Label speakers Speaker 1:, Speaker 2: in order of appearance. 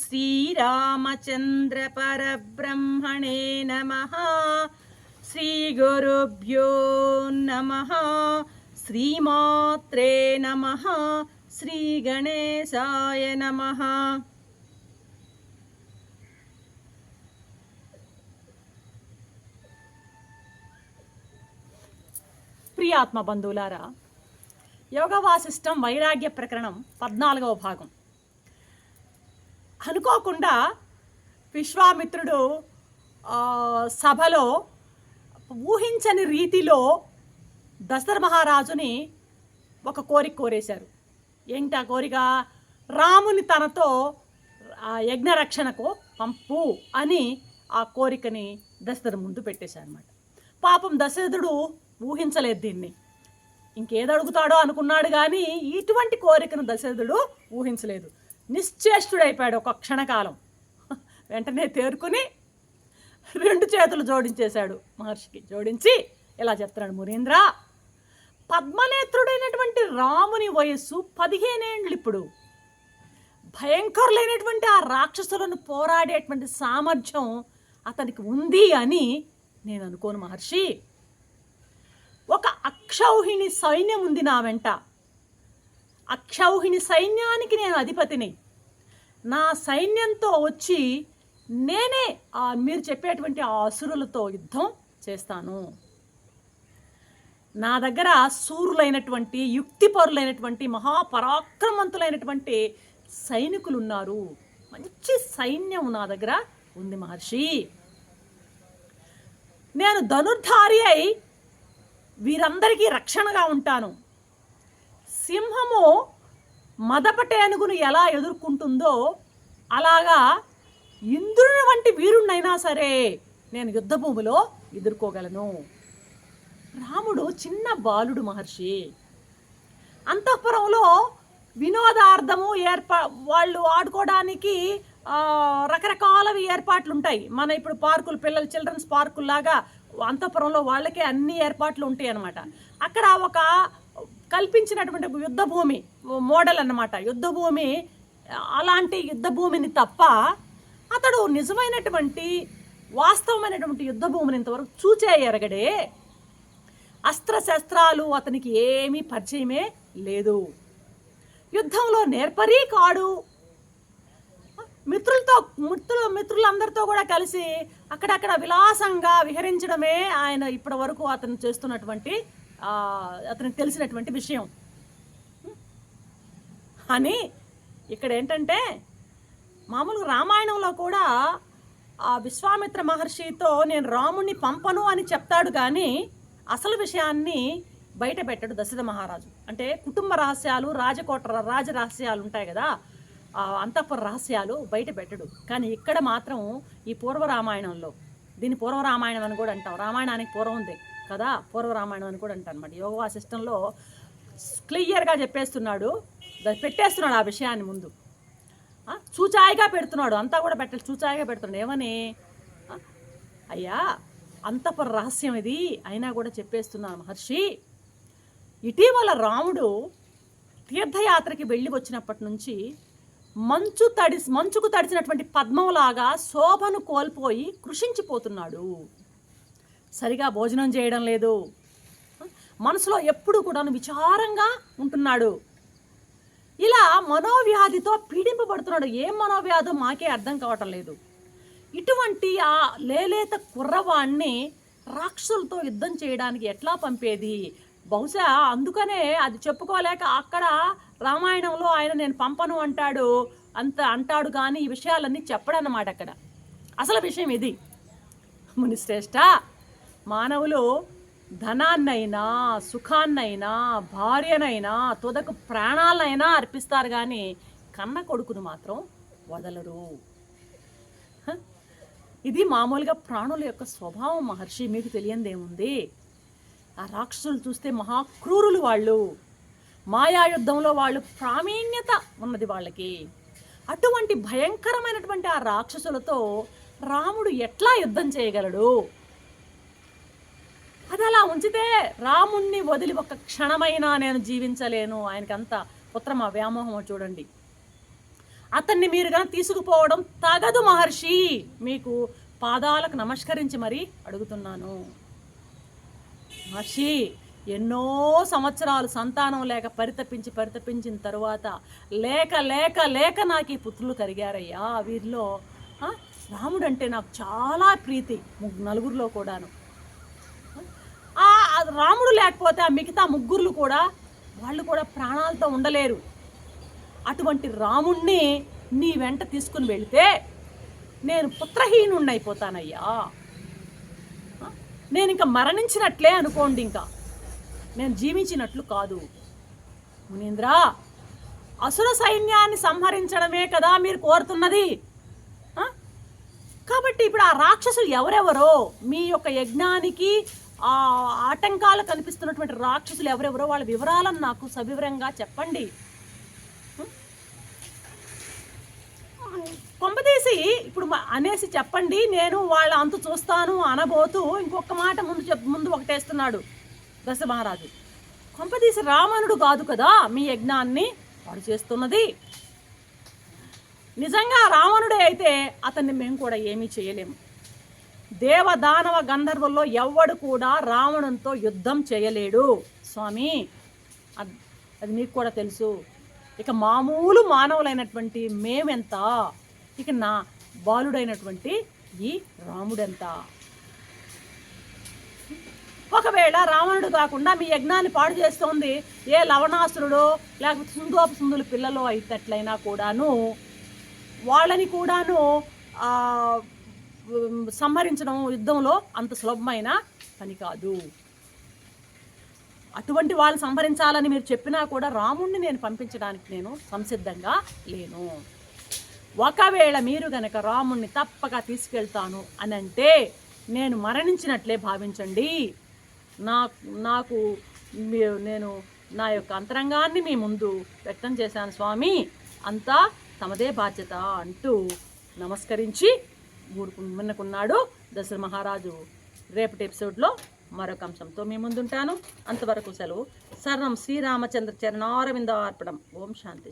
Speaker 1: श्रीरामचन्द्रपरब्रह्मणे नमः श्रीगुरुभ्यो नमः श्रीमात्रे नमः श्रीगणेशाय नमः ప్రియాత్మ బంధువులారా యోగ వాసిష్టం వైరాగ్య ప్రకరణం పద్నాలుగవ భాగం అనుకోకుండా విశ్వామిత్రుడు సభలో ఊహించని రీతిలో దశర మహారాజుని ఒక కోరిక కోరేశారు. ఏంటి ఆ కోరిక? రాముని తనతో ఆ యజ్ఞరక్షణకు పంపు అని ఆ కోరికని దశరథుడు ముందు పెట్టేశారనమాట పాపం దశరథుడు ఊహించలేదు దీన్ని. ఇంకేదడుగుతాడో అనుకున్నాడు కానీ ఇటువంటి కోరికను దశరథుడు ఊహించలేదు. నిశ్చేష్టుడైపోయాడు ఒక క్షణకాలం. వెంటనే తేరుకుని రెండు చేతులు జోడించేశాడు మహర్షికి. జోడించి ఇలా చెప్తున్నాడు మురీంద్ర పద్మనేత్రుడైనటువంటి రాముని వయస్సు పదిహేనేండ్లు ఇప్పుడు భయంకరులైనటువంటి ఆ రాక్షసులను పోరాడేటువంటి సామర్థ్యం అతనికి ఉంది అని నేను అనుకోను మహర్షి. ఒక అక్షౌహిణి సైన్యం ఉంది నా వెంట. అక్షౌహిణి సైన్యానికి నేను అధిపతిని. నా సైన్యంతో వచ్చి నేనే ఆ మీరు చెప్పేటువంటి ఆ అసురులతో యుద్ధం చేస్తాను. నా దగ్గర సూరులైనటువంటి యుక్తిపరులైనటువంటి మహాపరాక్రమవంతులైనటువంటి సైనికులు ఉన్నారు మంచి సైన్యం నా దగ్గర ఉంది మహర్షి. నేను ధనుర్ధారి అయి వీరందరికీ రక్షణగా ఉంటాను. సింహము మదపటేనుగును ఎలా ఎదుర్కొంటుందో అలాగా ఇంద్రుని వంటి వీరుణ్ణైనా సరే నేను యుద్ధభూమిలో ఎదుర్కోగలను. రాముడు చిన్న బాలుడు మహర్షి. అంతఃపురంలో వినోదార్థము ఏర్పా వాళ్ళు ఆడుకోవడానికి రకరకాలవి ఏర్పాట్లు ఉంటాయి మన ఇప్పుడు పార్కులు పిల్లలు చిల్డ్రన్స్ పార్కుల్లాగా అంతఃపురంలో వాళ్ళకే అన్ని ఏర్పాట్లు ఉంటాయి అన్నమాట అక్కడ ఒక కల్పించినటువంటి యుద్ధ భూమి మోడల్ అన్నమాట. యుద్ధ భూమి అలాంటి యుద్ధ భూమిని తప్ప అతడు నిజమైనటువంటి వాస్తవమైనటువంటి యుద్ధ భూమిని ఇంతవరకు చూచే ఎరగడే అస్త్రశస్త్రాలు అతనికి ఏమీ పరిచయమే లేదు. యుద్ధంలో నేర్పరీ కాడు. మిత్రులతో మిత్రులు మిత్రులందరితో కూడా కలిసి అక్కడక్కడ విలాసంగా విహరించడమే ఆయన ఇప్పటి వరకు అతను చేస్తున్నటువంటి అతనికి తెలిసినటువంటి విషయం. అని ఇక్కడ ఏంటంటే మామూలుగా రామాయణంలో కూడా ఆ విశ్వామిత్ర మహర్షితో నేను రాముణ్ణి పంపను అని చెప్తాడు కానీ అసలు విషయాన్ని బయట పెట్టాడు దశరథ మహారాజు. అంటే కుటుంబ రహస్యాలు రాజకోట రాజ రహస్యాలు ఉంటాయి కదా అంతఃపుర రహస్యాలు బయట పెట్టడు. కానీ ఇక్కడ మాత్రం ఈ పూర్వ రామాయణంలో దీని పూర్వ రామాయణం అని కూడా అంటాం. రామాయణానికి పూర్వం ఉంది. కదా? పూర్వరామాయణం అని కూడా అంటాం అనమాట యోగా సిస్టంలో క్లియర్గా చెప్పేస్తున్నాడు. పెట్టేస్తున్నాడు ఆ విషయాన్ని ముందు. చూచాయిగా పెడుతున్నాడు. అంతా కూడా పెట్టాలి చూచాయిగా పెడుతున్నాడు. ఏమని? అయ్యా అంతపుర రహస్యం ఇది. అయినా కూడా చెప్పేస్తున్నాను మహర్షి. ఇటీవల రాముడు తీర్థయాత్రకి వెళ్ళి వచ్చినప్పటి నుంచి మంచు తడి మంచుకు తడిసినటువంటి పద్మంలాగా శోభను కోల్పోయి కృషించిపోతున్నాడు. సరిగా భోజనం చేయడం లేదు. మనసులో ఎప్పుడు కూడా విచారంగా ఉంటున్నాడు. ఇలా మనోవ్యాధితో పీడింపబడుతున్నాడు. ఏం మనోవ్యాధో మాకే అర్థం కావటం లేదు. ఇటువంటి ఆ లేలేత కుర్రవాణ్ణి రాక్షసులతో యుద్ధం చేయడానికి ఎట్లా పంపేది? బహుశా అందుకనే అది చెప్పుకోలేక అక్కడ రామాయణంలో ఆయన నేను పంపను అంటాడు అంత అంటాడు కానీ ఈ విషయాలన్నీ చెప్పడన్నమాట అక్కడ. అసలు విషయం ఇది. ముని శ్రేష్ట మానవులు ధనాన్నైనా సుఖాన్నైనా భార్యనైనా తుదకు ప్రాణాలనైనా అర్పిస్తారు కానీ కన్న కొడుకును మాత్రం వదలరు. ఇది మామూలుగా ప్రాణుల యొక్క స్వభావం మహర్షి మీకు తెలియందేముంది? ఆ రాక్షసులు చూస్తే మహాక్రూరులు వాళ్ళు. మాయాయుద్ధంలో వాళ్ళు ప్రావీణ్యత ఉన్నది వాళ్ళకి. అటువంటి భయంకరమైనటువంటి ఆ రాక్షసులతో రాముడు ఎట్లా యుద్ధం చేయగలడు? అది అలా ఉంచితే రాముణ్ణి వదిలి ఒక క్షణమైనా నేను జీవించలేను. ఆయనకి అంత వ్యామోహం చూడండి. అతన్ని మీరు కనుక తీసుకుపోవడం తగదు మహర్షి. మీకు పాదాలకు నమస్కరించి మరీ అడుగుతున్నాను. మహర్షి ఎన్నో సంవత్సరాలు సంతానం లేక పరితపించి పరితపించిన తరువాత లేక లేక లేక నాకు ఈ పుత్రులు కరిగారయ్యా. వీరిలో రాముడంటే రాముడు అంటే నాకు చాలా ప్రీతి. నలుగురిలో కూడాను. రాముడు లేకపోతే ఆ మిగతా ముగ్గురులు కూడా వాళ్ళు కూడా ప్రాణాలతో ఉండలేరు. అటువంటి రాముణ్ణి నీ వెంట తీసుకుని వెళితే నేను పుత్రహీనుణ్ణి అయిపోతానయ్యా నేను ఇంకా మరణించినట్లే అనుకోండి ఇంకా. నేను జీవించినట్లు కాదు. మునీంద్ర అసుర సైన్యాన్ని సంహరించడమే కదా మీరు కోరుతున్నది. కాబట్టి ఇప్పుడు ఆ రాక్షసులు ఎవరెవరో మీ యొక్క యజ్ఞానికి ఆ ఆటంకాలు కనిపిస్తున్నటువంటి రాక్షసులు ఎవరెవరో వాళ్ళ వివరాలను నాకు సవివరంగా చెప్పండి. కొంపదీసి ఇప్పుడు అనేసి చెప్పండి నేను వాళ్ళ అంతు చూస్తాను అనబోతూ ఇంకొక మాట ముందు చెప్ ముందు ఒకటేస్తున్నాడు దశ మహారాజు కొంపదీసి రావణుడు కాదు కదా మీ యజ్ఞాన్ని వాడు చేస్తున్నది. నిజంగా రావణుడే అయితే అతన్ని మేము కూడా ఏమీ చేయలేము. దేవ దానవ గంధర్వుల్లో ఎవ్వడు కూడా రావణంతో యుద్ధం చేయలేడు. స్వామి అది మీకు కూడా తెలుసు. ఇక మామూలు మానవులైనటువంటి మేమెంత? ఇక నా బాలుడైనటువంటి ఈ రాముడెంత? ఒకవేళ రావణుడు కాకుండా మీ యజ్ఞాన్ని పాడు చేస్తోంది ఏ లవణాసురుడో లేకపోతే సుందోప సుందులు పిల్లలో అయినట్లయినా కూడాను వాళ్ళని కూడాను సంహరించడం యుద్ధంలో అంత సులభమైన పని కాదు. అటువంటి వాళ్ళు సంహరించాలని మీరు చెప్పినా కూడా రాముణ్ణి నేను పంపించడానికి నేను సంసిద్ధంగా లేను. ఒకవేళ మీరు గనక రాముణ్ణి తప్పక తీసుకెళ్తాను అని అంటే నేను మరణించినట్లే భావించండి. నా నాకు నేను నా యొక్క అంతరంగాన్ని మీ ముందు వ్యక్తం చేశాను స్వామి. అంతా తమదే బాధ్యత అంటూ నమస్కరించి ఊరుకు విన్నకున్నాడు దశరథ మహారాజు. రేపటి ఎపిసోడ్లో మరొక అంశంతో మీ ముందుంటాను. అంతవరకు సెలవు. సర్వం శ్రీరామచంద్ర చరణారవింద అర్పణం ఓం శాంతి శాంతి.